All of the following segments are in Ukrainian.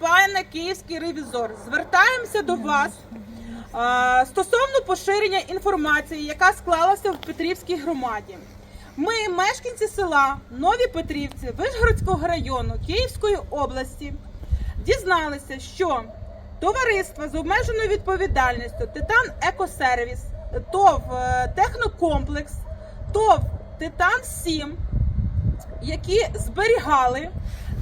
Степанівна, Київський ревізор. Звертаємося до вас стосовно поширення інформації, яка склалася в Петрівській громаді. Ми, мешканці села Нові Петрівці Вишгородського району Київської області, дізналися, що товариство з обмеженою відповідальністю Титан Екосервіс, ТОВ е, Технокомплекс, ТОВ Титан 7 які зберігали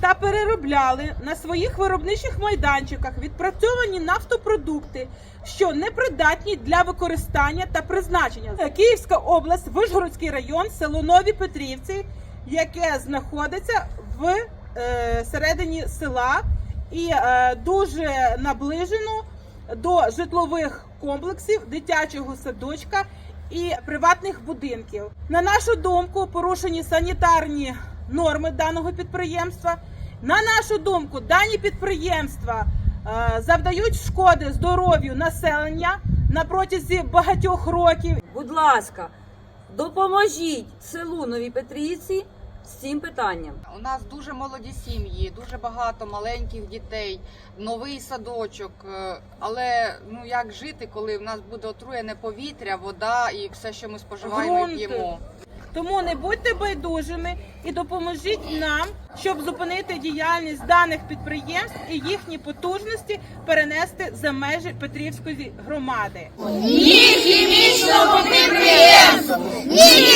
та переробляли на своїх виробничих майданчиках відпрацьовані нафтопродукти, що непридатні для використання та призначення. Київська область, Вишгородський район, село Нові Петрівці, яке знаходиться в е, середині села і е, дуже наближено до житлових комплексів, дитячого садочка і приватних будинків. На нашу думку, порушені санітарні норми даного підприємства. На нашу думку, дані підприємства е, завдають шкоди здоров'ю населення на протязі багатьох років. Будь ласка, допоможіть селу Новій Петрівці з цим питанням. У нас дуже молоді сім'ї, дуже багато маленьких дітей, новий садочок. е, Але ну як жити, коли в нас буде отруєне повітря, вода і все, що ми споживаємо і Грунти. п'ємо? Тому не будьте байдужими і допоможіть нам, щоб зупинити діяльність даних підприємств і їхні потужності перенести за межі Петрівської громади. Ні хімічного підприємства! Ні